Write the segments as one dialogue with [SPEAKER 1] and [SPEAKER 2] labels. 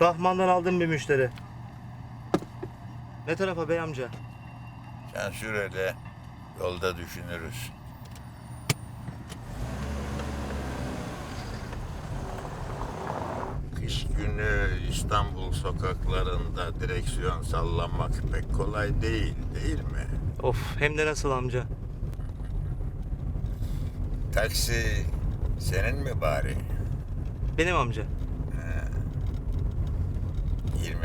[SPEAKER 1] Rahman'dan aldım bir müşteri. Ne tarafa bey amca?
[SPEAKER 2] Sen sür hele. Yolda düşünürüz. Kış günü İstanbul sokaklarında direksiyon sallamak pek kolay değil, değil mi?
[SPEAKER 1] Of hem de nasıl amca?
[SPEAKER 2] Taksi senin mi bari?
[SPEAKER 1] Benim amca.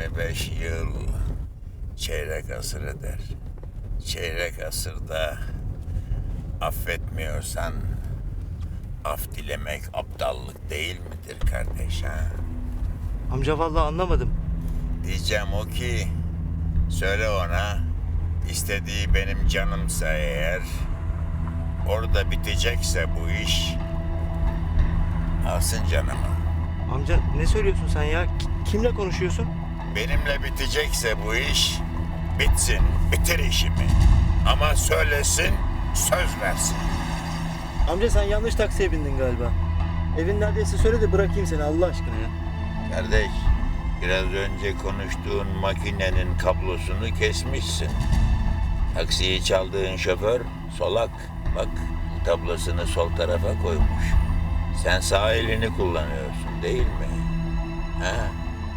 [SPEAKER 2] 25 yıl çeyrek asır eder. Çeyrek asırda affetmiyorsan af dilemek aptallık değil midir kardeş ha?
[SPEAKER 1] Amca vallahi anlamadım.
[SPEAKER 2] Diyeceğim o ki söyle ona istediği benim canımsa eğer orada bitecekse bu iş alsın canımı.
[SPEAKER 1] Amca ne söylüyorsun sen ya? Ki- Kimle konuşuyorsun?
[SPEAKER 2] Benimle bitecekse bu iş bitsin, bitir işimi. Ama söylesin, söz versin.
[SPEAKER 1] Amca sen yanlış taksiye bindin galiba. Evin neredeyse söyle de bırakayım seni Allah aşkına ya.
[SPEAKER 2] Kardeş, biraz önce konuştuğun makinenin kablosunu kesmişsin. Taksiyi çaldığın şoför solak. Bak, tablosunu sol tarafa koymuş. Sen sağ elini kullanıyorsun değil mi? Ha?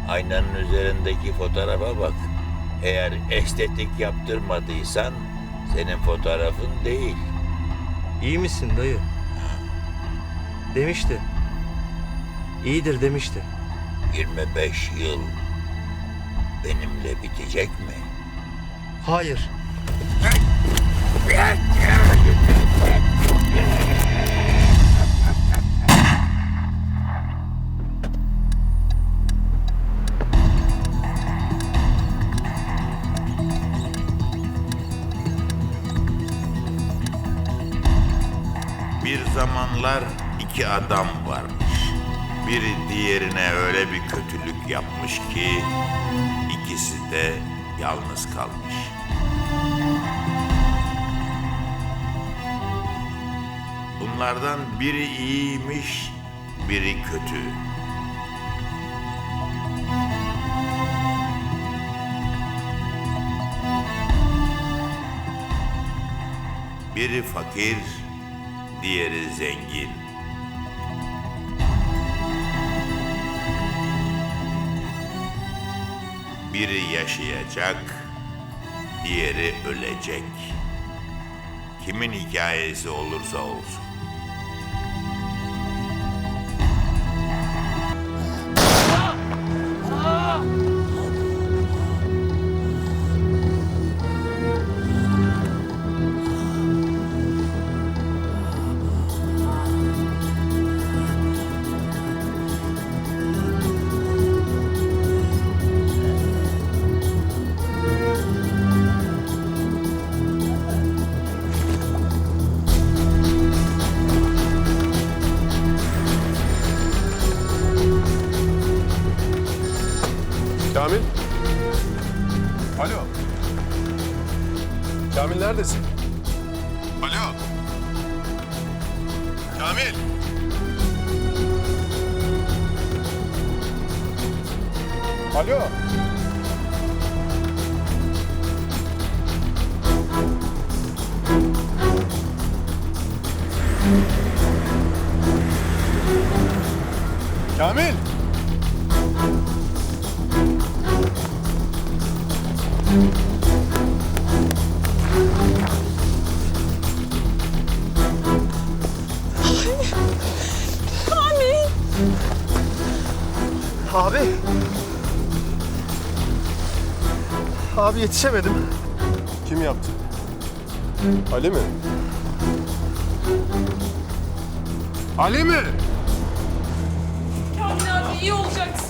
[SPEAKER 2] Aynanın üzerindeki fotoğrafa bak. Eğer estetik yaptırmadıysan senin fotoğrafın değil.
[SPEAKER 1] İyi misin dayı? Demişti. İyidir demişti.
[SPEAKER 2] 25 yıl benimle bitecek mi?
[SPEAKER 1] Hayır.
[SPEAKER 2] İki adam varmış. Biri diğerine öyle bir kötülük yapmış ki ikisi de yalnız kalmış. Bunlardan biri iyiymiş, biri kötü. Biri fakir, diğeri zengin. Biri yaşayacak, diğeri ölecek. Kimin hikayesi olursa olsun.
[SPEAKER 3] Alo. Kamil neredesin? Alo. Kamil. Alo. Kamil. Abi. Abi yetişemedim. Kim yaptı? Ali mi? Ali mi?
[SPEAKER 4] Kamil abi iyi olacaksın.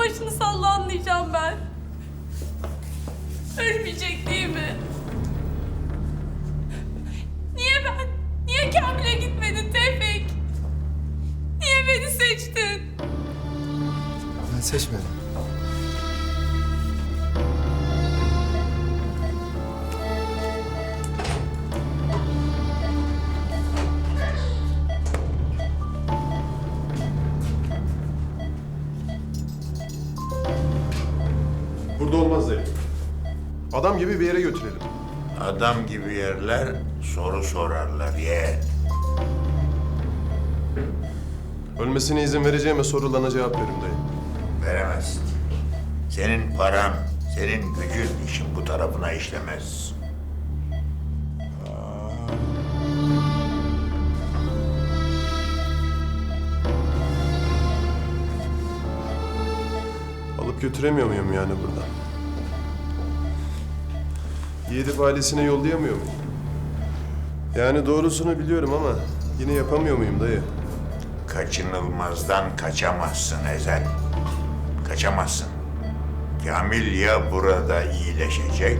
[SPEAKER 4] Başını salla ben. Ölmeyecek değil mi? Niye ben? Niye Kamil'e gitmedin Tevfik? Niye beni seçtin?
[SPEAKER 5] Ben seçmedim.
[SPEAKER 3] Adam gibi bir yere götürelim.
[SPEAKER 2] Adam gibi yerler soru sorarlar yeğen.
[SPEAKER 3] Ölmesine izin vereceğime sorularına cevap verin dayı.
[SPEAKER 2] Veremezsin. Senin paran, senin gücün işin bu tarafına işlemez.
[SPEAKER 3] Alıp götüremiyor muyum yani buradan? Yiğidip ailesine yollayamıyor muyum? Yani doğrusunu biliyorum ama yine yapamıyor muyum dayı?
[SPEAKER 2] Kaçınılmazdan kaçamazsın Ezel. Kaçamazsın. Kamil ya burada iyileşecek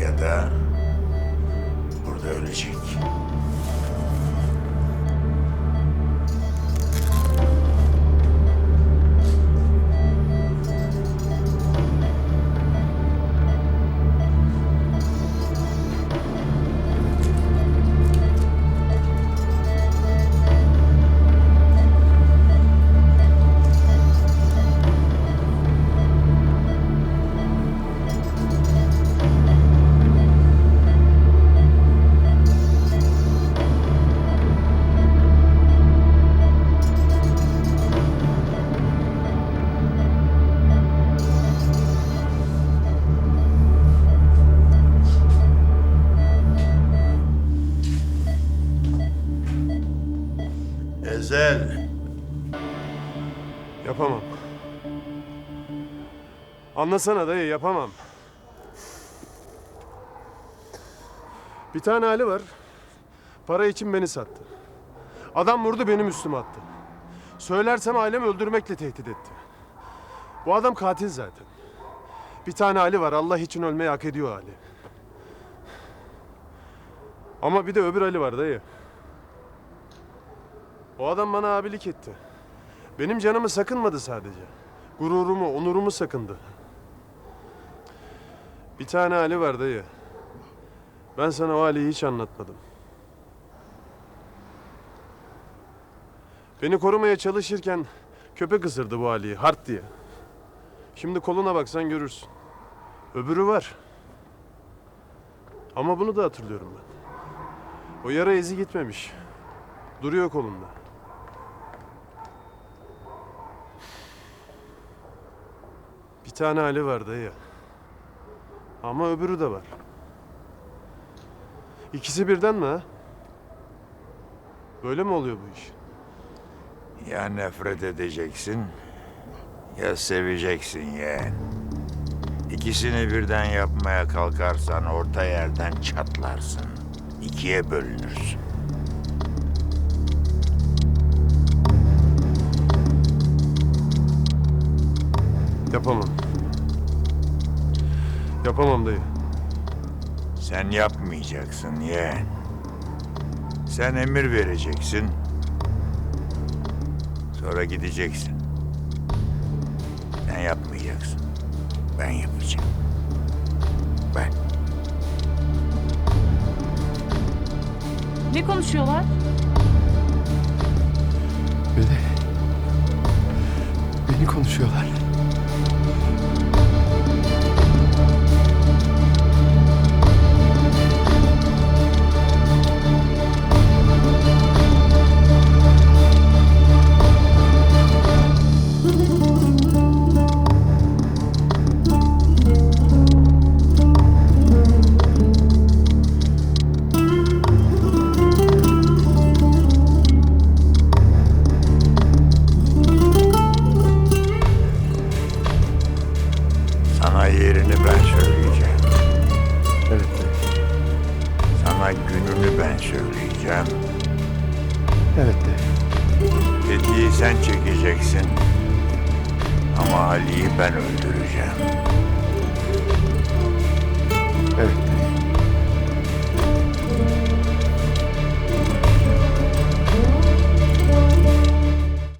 [SPEAKER 2] ya da burada ölecek.
[SPEAKER 3] Yapamam. Anlasana dayı yapamam. Bir tane hali var. Para için beni sattı. Adam vurdu benim üstüme attı. Söylersem ailemi öldürmekle tehdit etti. Bu adam katil zaten. Bir tane hali var. Allah için ölmeyi hak ediyor hali. Ama bir de öbür Ali var dayı. O adam bana abilik etti. Benim canımı sakınmadı sadece. Gururumu, onurumu sakındı. Bir tane Ali var dayı. Ben sana o Ali'yi hiç anlatmadım. Beni korumaya çalışırken köpek ısırdı bu Ali'yi, hart diye. Şimdi koluna baksan görürsün. Öbürü var. Ama bunu da hatırlıyorum ben. O yara izi gitmemiş. Duruyor kolunda. Tane Ali var dayı. Ama öbürü de var. İkisi birden mi ha? Böyle mi oluyor bu iş?
[SPEAKER 2] Ya nefret edeceksin ya seveceksin yeğen. İkisini birden yapmaya kalkarsan orta yerden çatlarsın. İkiye bölünürsün.
[SPEAKER 3] Yapamam. Yapamam dayı.
[SPEAKER 2] Sen yapmayacaksın yeğen. Sen emir vereceksin. Sonra gideceksin. Sen yapmayacaksın. Ben yapacağım. Ben.
[SPEAKER 4] Ne konuşuyorlar?
[SPEAKER 5] Beni... Beni konuşuyorlar.
[SPEAKER 2] Fikrimi ben söyleyeceğim.
[SPEAKER 5] Evet de.
[SPEAKER 2] Tetiği sen çekeceksin. Ama Ali'yi ben öldüreceğim. Evet.